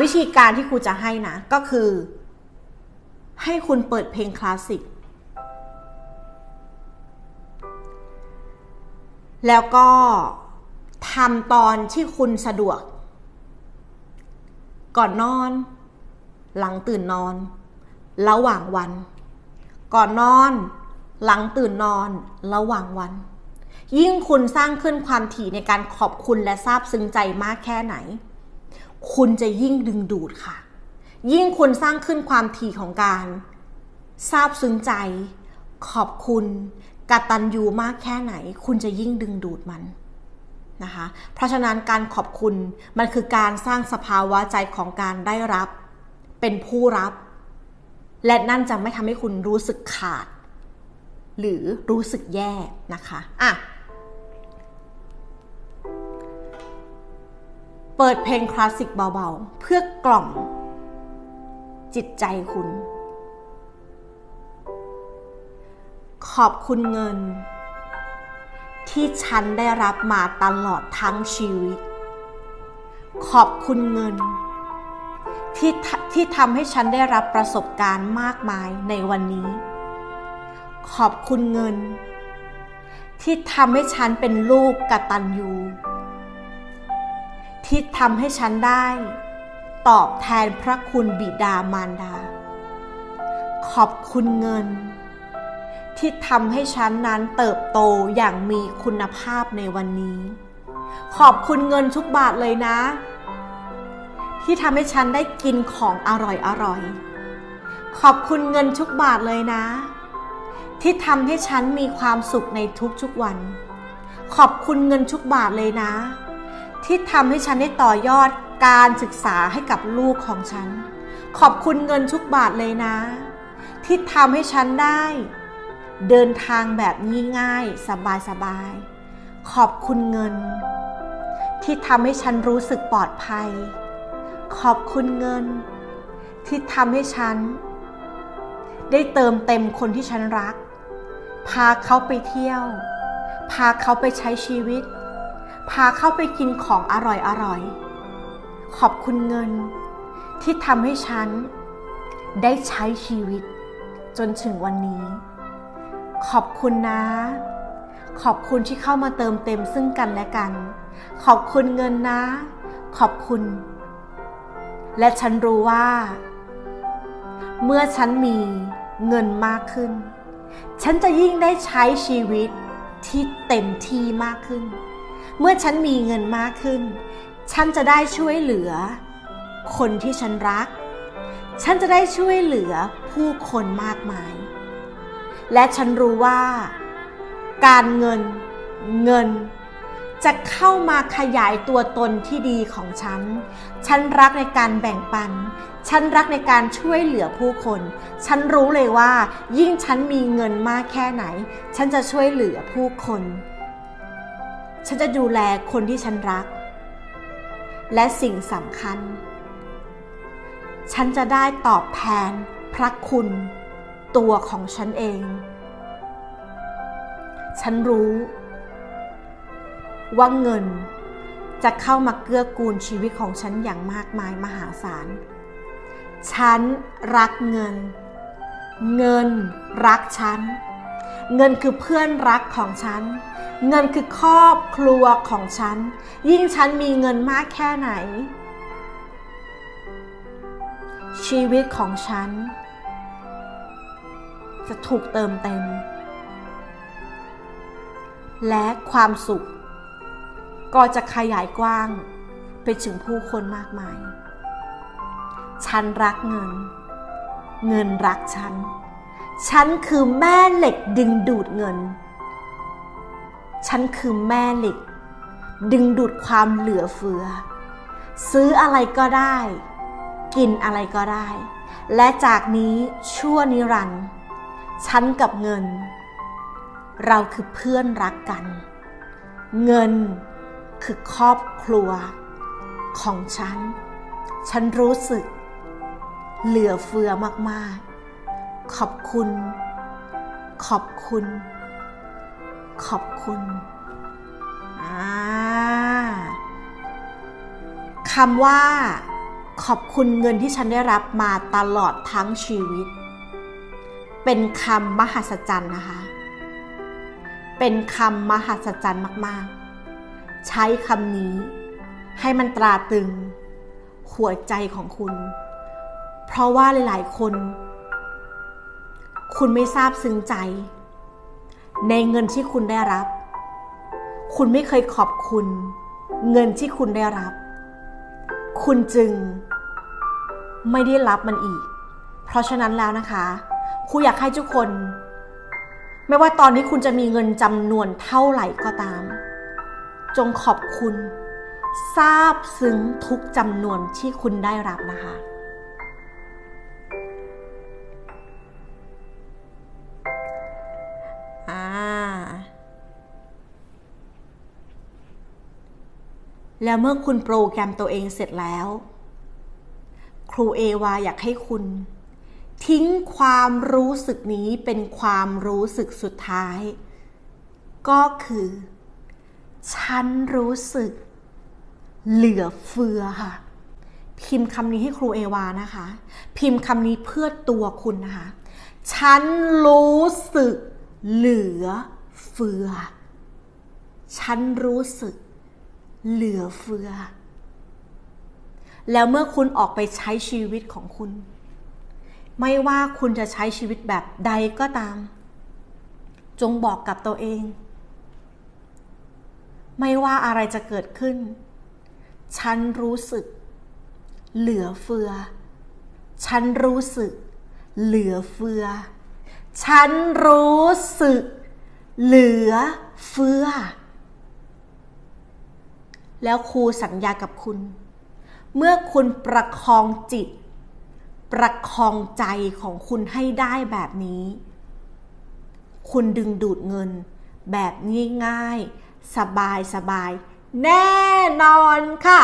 วิธีการที่ครูจะให้นะ ก็คือ ให้คุณเปิดเพลงคลาสสิก แล้วก็ทำตอนที่คุณสะดวก ก่อนนอน หลังตื่นนอน ระหว่างวัน ก่อนนอน หลังตื่นนอน ระหว่างวัน ยิ่งคุณสร้างขึ้นความถี่ในการขอบคุณและซาบซึ้งใจมากแค่ไหน คุณจะยิ่งดึงดูดค่ะ ยิ่งคุณสร้างขึ้นความถี่ของการซาบซึ้งใจ ขอบคุณกตัญญูมากแค่ไหน คุณจะยิ่งดึงดูดมันนะคะ เพราะฉะนั้นการขอบคุณมันคือการสร้างสภาวะใจของการได้รับ เป็นผู้รับ และนั่นจะไม่ทำให้คุณรู้สึกขาด หรือรู้สึกแย่นะคะอะ เปิดเพลงคลาสสิกเบาๆ เพื่อกล่อมจิตใจคุณ ขอบคุณเงิน ที่ฉันได้รับมาตลอดทั้งชีวิต ขอบคุณเงิน ที่ที่ทำให้ฉันได้รับประสบการณ์มากมายในวันนี้ ขอบคุณเงิน ที่ทำให้ฉันเป็นลูกกตัญญู ที่ทำให้ฉันได้ ตอบแทนพระคุณบิดามารดา ขอบคุณเงิน ที่ทำให้ฉันนั้นเติบโตอย่างมีคุณภาพในวันนี้ ขอบคุณเงินทุกบาทเลยนะ ที่ทำให้ฉันได้กินของอร่อยอร่อยขอบคุณเงินทุกบาทเลยนะ ที่ทำให้ฉันมีความสุขในทุกๆวัน ขอบคุณเงินทุกบาทเลยนะ ที่ทำให้ฉันได้ต่อยอดการศึกษาให้กับลูกของฉัน ขอบคุณเงินทุกบาทเลยนะ ที่ทำให้ฉันได้ เดินทางแบบง่ายๆสบายๆขอบคุณเงิน ที่ทำให้ฉันรู้สึกปลอดภัย ขอบคุณเงิน ที่ทำให้ฉัน ได้เติมเต็มคนที่ฉันรัก พาเขาไปเที่ยว พาเขาไปใช้ชีวิต พาเข้าไปกินของอร่อยอร่อย ขอบคุณเงิน ที่ทำให้ฉัน ได้ใช้ชีวิต จนถึงวันนี้ ขอบคุณนะ ขอบคุณที่เข้ามาเติมเต็มซึ่งกันและกัน ขอบคุณเงินนะ ขอบคุณ และฉันรู้ว่า เมื่อฉันมีเงินมากขึ้น ฉันจะยิ่งได้ใช้ชีวิตที่เต็มที่มากขึ้น เมื่อฉันมีเงินมากขึ้น ฉันจะได้ช่วยเหลือ คนที่ฉันรัก ฉันจะได้ช่วยเหลือผู้คนมากมาย และฉันรู้ว่า การเงินเงิน จะเข้ามาขยายตัวตนที่ดีของฉัน ฉันรักในการแบ่งปัน ฉันรักในการช่วยเหลือผู้คน ฉันรู้เลยว่า ยิ่งฉันมีเงินมากแค่ไหน ฉันจะช่วยเหลือผู้คน ฉันจะดูแลคนที่ฉันรัก และสิ่งสำคัญ ฉันจะได้ตอบแทนพระคุณตัวของฉันเอง ฉันรู้ ว่าเงินจะเข้ามาเกื้อกูลชีวิตของฉันอย่างมากมายมหาศาล ฉันรักเงิน เงินรักฉัน เงินคือเพื่อนรักของฉัน เงินคือครอบครัวของฉัน ยิ่งฉันมีเงินมากแค่ไหน ชีวิตของฉัน จะถูกเติมเต็ม และความสุข ก็จะขยายกว้างไปถึงผู้คนมากมาย ฉันรักเงิน เงินรักฉัน ฉันคือแม่เหล็กดึงดูดเงิน ฉันคือแม่เหล็ก ดึงดูดความเหลือเฟือ ซื้ออะไรก็ได้ กินอะไรก็ได้ และจากนี้ชั่วนิรันดร์ฉันกับเงิน เราคือเพื่อนรักกัน เงินคือครอบครัว ของฉัน ฉันรู้สึก เหลือเฟือมาก ๆ ขอบคุณ ขอบคุณ ขอบคุณคำว่า ขอบคุณเงินที่ฉันได้รับมาตลอดทั้งชีวิต เป็นคำมหัศจรรย์นะคะ เป็นคำมหัศจรรย์มากๆ ใช้คำนี้ ให้มันตราตึง หัวใจของคุณ เพราะว่าหลาย ๆ คน คุณไม่ทราบซึ้งใจ ในเงินที่คุณได้รับ คุณไม่เคยขอบคุณ เงินที่คุณได้รับ คุณจึง ไม่ได้รับมันอีก เพราะฉะนั้นแล้วนะคะครูอยากให้ทุกคน ไม่ว่าตอนนี้คุณจะมีเงินจำนวนเท่าไหร่ก็ตาม จงขอบคุณทราบซึ้งทุกจำนวนที่คุณได้รับนะคะ แล้วเมื่อคุณโปรแกรมตัวเองเสร็จแล้ว ครูเอวาอยากให้คุณ ทิ้งความรู้สึกนี้เป็นความรู้สึกสุดท้าย ก็คือ ฉันรู้สึก เหลือเฟือค่ะ พิมพ์คำนี้ให้ครูเอวานะคะ พิมพ์คำนี้เพื่อตัวคุณนะคะ ฉันรู้สึกเหลือเฟือ ฉันรู้สึก เหลือเฟือ แล้วเมื่อคุณออกไปใช้ชีวิตของคุณ ไม่ว่าคุณจะใช้ชีวิตแบบใดก็ตาม จงบอกกับตัวเอง ไม่ว่าอะไรจะเกิดขึ้น ฉันรู้สึก เหลือเฟือ ฉันรู้สึก เหลือเฟือ ฉันรู้สึก เหลือเฟือ แล้วครูสัญญากับคุณ เมื่อคุณประคองจิต ประคองใจของคุณให้ได้แบบนี้ คุณดึงดูดเงิน แบบง่ายๆ สบายๆ แน่นอนค่ะ